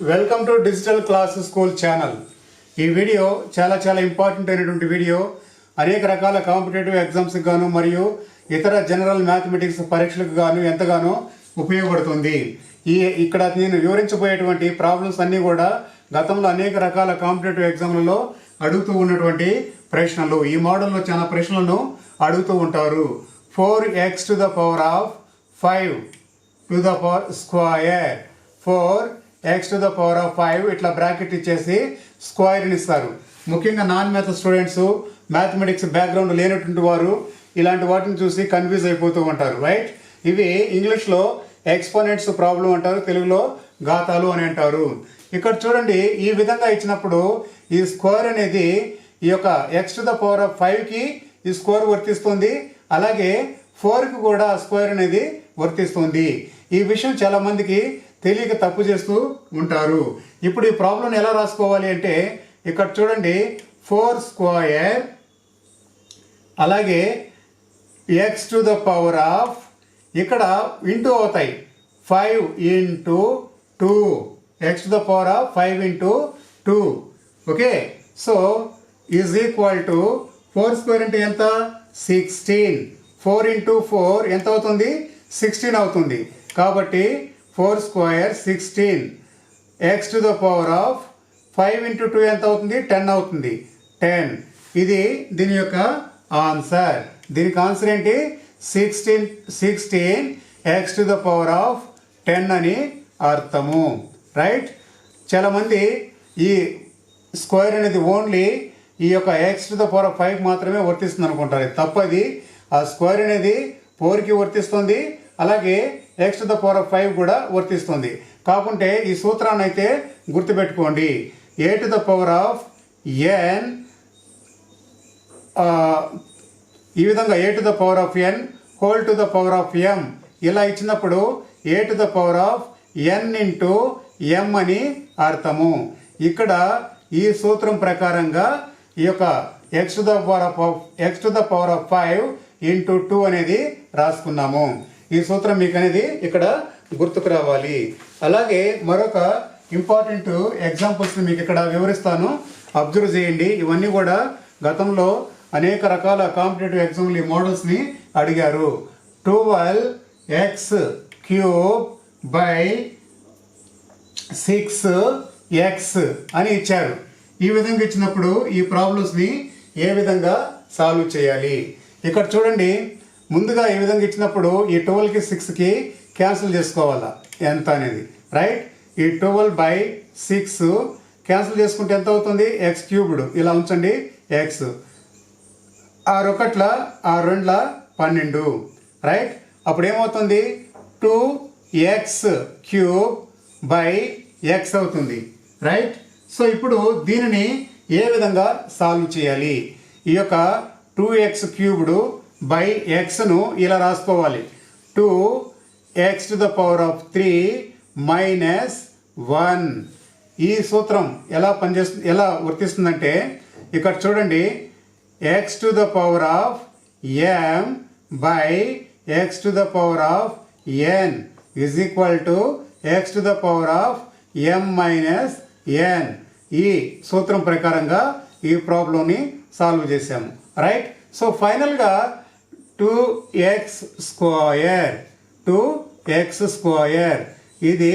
Welcome to digital class school channel ఈ video చాలా చాలా ఇంపార్టెంట్ అయినటువంటి వీడియో అనేక రకాల కాంపిటేటివ్ ఎగ్జామ్స్కి గాను మరియు ఇతర జనరల్ మ్యాథమెటిక్స్ పరీక్షలకు గాను ఎంతగానో ఉపయోగపడుతుంది. ఈ ఇక్కడ నేను వివరించబోయేటువంటి ప్రాబ్లమ్స్ అన్నీ కూడా గతంలో అనేక రకాల కాంపిటేటివ్ ఎగ్జామ్లలో అడుగుతూ ఉన్నటువంటి ప్రశ్నలు. ఈ మోడల్లో చాలా ప్రశ్నలను అడుగుతూ ఉంటారు. Four X to the power of five to the power square four X to the power of five ఇట్లా బ్రాకెట్ ఇచ్చేసి స్క్వైర్ని ఇస్తారు. ముఖ్యంగా non math students mathematics background లేనటువంటి వారు ఇలాంటి వాటిని చూసి కన్ఫ్యూజ్ అయిపోతూ ఉంటారు రైట్ ఇవి ఇంగ్లీష్లో ఎక్స్పోనెంట్స్ ప్రాబ్లం అంటారు తెలుగులో ఘాతాలు అని అంటారు. ఇక్కడ చూడండి ఈ విధంగా ఇచ్చినప్పుడు ఈ స్క్వేర్ అనేది ఈ యొక్క X to the power of ఫైవ్కి ఈ స్క్వేర్ వర్తిస్తుంది అలాగే ఫోర్కి కూడా స్క్వేర్ అనేది వర్తిస్తుంది. ఈ విషయం చాలామందికి తెలియక తప్పు చేస్తూ ఉంటారు. ఇప్పుడు ఈ ప్రాబ్లం ఎలా రాసుకోవాలి అంటే ఇక్కడ చూడండి ఫోర్ స్క్వయర్ అలాగే X to the power of ఇక్కడ ఇంటూ అవుతాయి. Five into two X to the power of five into two okay so is equal to four square అంటే ఎంత? సిక్స్టీన్ ఫోర్ ఇంటూ ఫోర్ ఎంత అవుతుంది? సిక్స్టీన్ అవుతుంది. కాబట్టి four square sixteen. X to the power of five into two ఎంత అవుతుంది? Ten అవుతుంది. Ten ఇది దీని యొక్క ఆన్సర్ దీనికి ఆన్సర్ ఏంటి? Sixteen sixteen X to the power of ten అని అర్థము. రైట్ చాలామంది ఈ స్క్వేర్ అనేది ఓన్లీ ఈ యొక్క X to the power of five మాత్రమే వర్తిస్తుంది అనుకుంటారు తప్పది ఆ స్క్వేర్ అనేది ఫోర్కి వర్తిస్తుంది. అలాగే X to the power of five కూడా వర్తిస్తుంది. కాకుంటే ఈ సూత్రాన్ని అయితే గుర్తుపెట్టుకోండి A to the power of N ఈ విధంగా A to the power of N whole to the power of M ఇలా ఇచ్చినప్పుడు A to the power of N into M అని అర్థము. ఇక్కడ ఈ సూత్రం ప్రకారంగా ఈ యొక్క X to the power of X to the power of five into two అనేది రాసుకున్నాము. ఈ సూత్రం మీకు అనేది ఇక్కడ గుర్తుకు రావాలి. అలాగే మరొక ఇంపార్టెంట్ ఎగ్జాంపుల్స్ మీకు ఇక్కడ వివరిస్తాను. అబ్జర్వ్ చేయండి. ఇవన్నీ కూడా గతంలో అనేక రకాల కాంపిటేటివ్ ఎగ్జామ్లు ఈ మోడల్స్ని అడిగారు. Twelve X cube by six X అని ఇచ్చారు. ఈ విధంగా ఇచ్చినప్పుడు ఈ ప్రాబ్లమ్స్ని ఏ విధంగా సాల్వ్ చేయాలి? ఇక్కడ చూడండి. ముందుగా ఈ విధంగా ఇచ్చినప్పుడు ఈ ట్వెల్వ్కి సిక్స్కి క్యాన్సిల్ చేసుకోవాలా? ఎంత అనేది రైట్ ఈ ట్వెల్వ్ బై సిక్స్ క్యాన్సిల్ చేసుకుంటే ఎంత అవుతుంది? ఎక్స్ క్యూబ్డ్ ఇలా ఉంచండి ఎక్స్ ఆరు ఒకట్ల ఆరు రెండుల పన్నెండు రైట్ అప్పుడు ఏమవుతుంది? Two X cube by X అవుతుంది రైట్ సో ఇప్పుడు దీనిని ఏ విధంగా సాల్వ్ చేయాలి? ఈ యొక్క టూ ఎక్స్ క్యూబ్డ్ బై ఎక్స్ను ఇలా రాసుకోవాలి. Two X to the power of three minus one. ఈ సూత్రం ఎలా పనిచేస్తుంది ఎలా వర్తిస్తుందంటే ఇక్కడ చూడండి. X to the power of M by X to the power of N is equal to X to the power of M minus N. ఈ సూత్రం ప్రకారంగా ఈ ప్రాబ్లంని సాల్వ్ చేసాము రైట్? సో ఫైనల్గా two X square two X square ఇది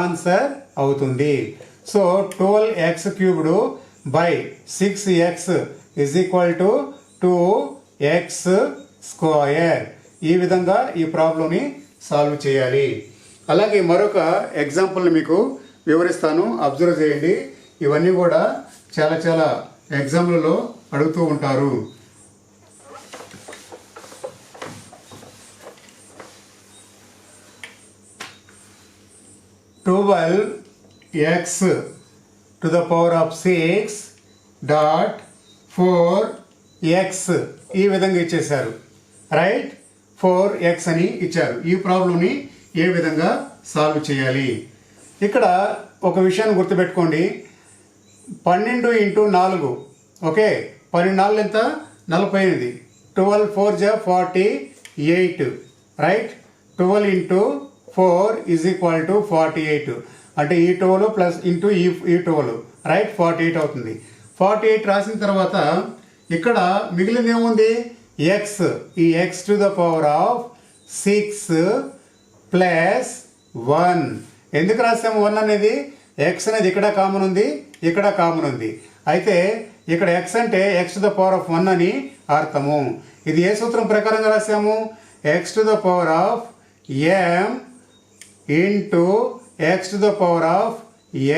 answer అవుతుంది. So twelve X cubed by six X is equal to two X square ఈ విధంగా ఈ ప్రాబ్లంని సాల్వ్ చేయాలి. అలాగే మరొక ఎగ్జాంపుల్ని మీకు వివరిస్తాను. అబ్జర్వ్ చేయండి. ఇవన్నీ కూడా చాలా చాలా ఎగ్జామ్లలో అడుగుతూ ఉంటారు. Twelve X to the power of six dot four X ఈ విధంగా ఇచ్చేశారు. రైట్ ఫోర్ ఎక్స్ అని ఇచ్చారు. ఈ ప్రాబ్లంని ఏ విధంగా సాల్వ్ చేయాలి? ఇక్కడ ఒక విషయాన్ని గుర్తుపెట్టుకోండి. పన్నెండు ఇంటూ నాలుగు. ఓకే? పన్నెండు నాలుగు ఎంత? నలభై ఎనిమిది. ట్వెల్వ్ ఫోర్ జా forty eight right twelve into four is equal to forty eight. అంటే ఈ టోలు ప్లస్ ఇంటూ ఈ ఈ టోలు రైట్? ఫార్టీ ఎయిట్ అవుతుంది. ఫార్టీ ఎయిట్ రాసిన తర్వాత ఇక్కడ మిగిలింది ఏముంది? ఎక్స్ ఈ X to the power of six plus one ఎందుకు రాసాము వన్ అనేది? ఎక్స్ అనేది ఇక్కడ కామన్ ఉంది ఇక్కడ కామన్ ఉంది. అయితే ఇక్కడ ఎక్స్ అంటే X to the power of one అని అర్థము. ఇది ఏ సూత్రం ప్రకారంగా రాసాము? X to the power of M into X to the power of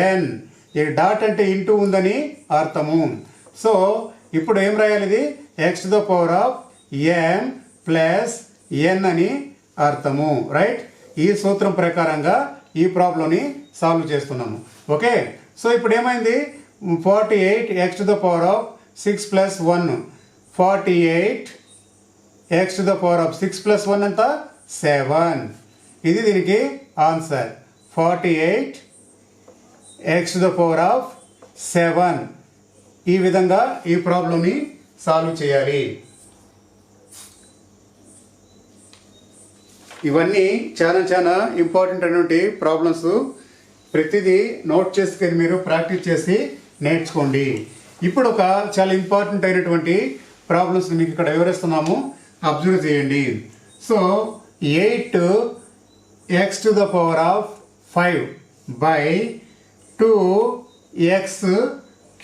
N ఇది డాట్ అంటే ఇంటూ ఉందని అర్థము. సో ఇప్పుడు ఏం రాయాలి ఇది? X to the power of M plus N అని అర్థము. రైట్ ఈ సూత్రం ప్రకారంగా ఈ ప్రాబ్లంని సాల్వ్ చేస్తున్నాము. ఓకే సో ఇప్పుడు ఏమైంది? Forty eight X to the power of six plus one forty eight X to the power of six plus one అంతా సెవెన్ ఇది దీనికి answer forty eight X the power of seven ఈ విధంగా ఈ ప్రాబ్లమ్ని solve చేయాలి. ఇవన్నీ చాలా చాలా ఇంపార్టెంట్ అయినటువంటి ప్రాబ్లమ్స్ ప్రతిదీ నోట్ చేసుకొని మీరు ప్రాక్టీస్ చేసి నేర్చుకోండి. ఇప్పుడు ఒక చాలా ఇంపార్టెంట్ అయినటువంటి ప్రాబ్లమ్స్ మీకు ఇక్కడ వివరిస్తున్నాము. అబ్జర్వ్ చేయండి. So eight X to the power of five by two X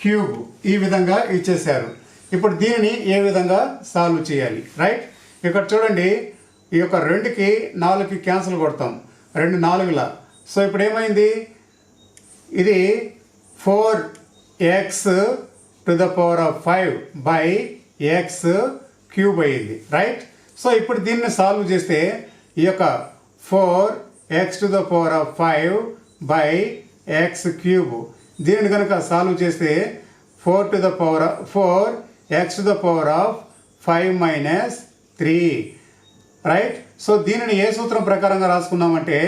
cube ఈ విధంగా ఇచ్చేసారు ఇప్పుడు దీనిని ఏ విధంగా సాల్వ్ చేయాలి? రైట్ ఇక్కడ చూడండి ఈ యొక్క రెండుకి నాలుగుకి క్యాన్సిల్ కొడతాం. రెండు నాలుగులా. సో ఇప్పుడు ఏమైంది? ఇది four X to the power of five by X cube అయ్యింది. రైట్ సో ఇప్పుడు దీన్ని సాల్వ్ చేస్తే ఈ యొక్క four X to the power of five by X cube. దీనిని కనుక సాల్వ్ చేస్తే four to the power of four X to the power of five minus three. Right? So దీనిని ఏ సూత్రం ప్రకారంగా రాసుకున్నామంటే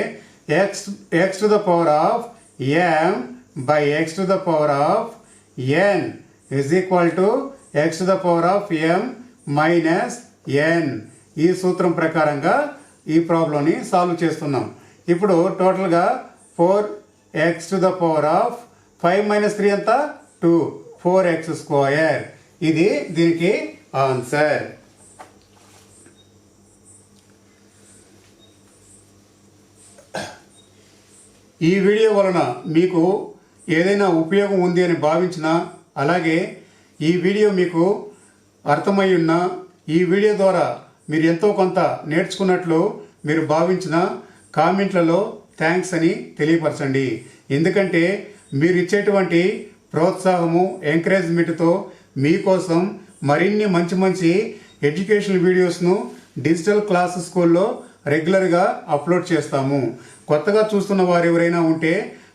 X X to the power of M by X to the power of N is equal to X to the power of M minus N. ఈ సూత్రం ప్రకారంగా ఈ ప్రాబ్లంని solve చేస్తున్నాం. ఇప్పుడు టోటల్గా four X to the power of five minus three ఎంత? Two. Four X square ఇది దీనికి ఆన్సర్. ఈ వీడియో వలన మీకు ఏదైనా ఉపయోగం ఉంది అని భావించిన అలాగే ఈ వీడియో మీకు అర్థమై ఈ వీడియో ద్వారా మీరు ఎంతో కొంత నేర్చుకున్నట్లు మీరు భావించిన కామెంట్లలో థ్యాంక్స్ అని తెలియపరచండి. ఎందుకంటే మీరు ఇచ్చేటువంటి ప్రోత్సాహము ఎంకరేజ్మెంట్తో మీకోసం మరిన్ని మంచి మంచి ఎడ్యుకేషనల్ వీడియోస్ను డిజిటల్ క్లాస్ స్కూల్లో రెగ్యులర్గా అప్లోడ్ చేస్తాము. కొత్తగా చూస్తున్న వారు ఎవరైనా ఉంటే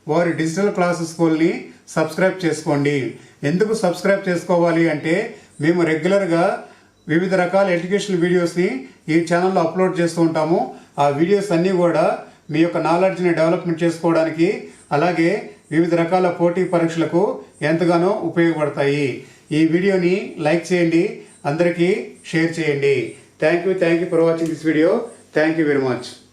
వారి డిజిటల్ క్లాస్ స్కూల్ని సబ్స్క్రైబ్ చేసుకోండి. ఎందుకు సబ్స్క్రైబ్ చేసుకోవాలి అంటే మేము రెగ్యులర్గా వివిధ రకాల ఎడ్యుకేషనల్ వీడియోస్ని ఈ ఛానల్లో అప్లోడ్ చేస్తూ ఉంటాము. ఆ వీడియోస్ అన్నీ కూడా మీ యొక్క నాలెడ్జ్ని డెవలప్మెంట్ చేసుకోవడానికి అలాగే వివిధ రకాల పోటీ పరీక్షలకు ఎంతగానో ఉపయోగపడతాయి. ఈ వీడియోని లైక్ చేయండి అందరికీ షేర్ చేయండి. Thank you thank you for watching this video thank you very much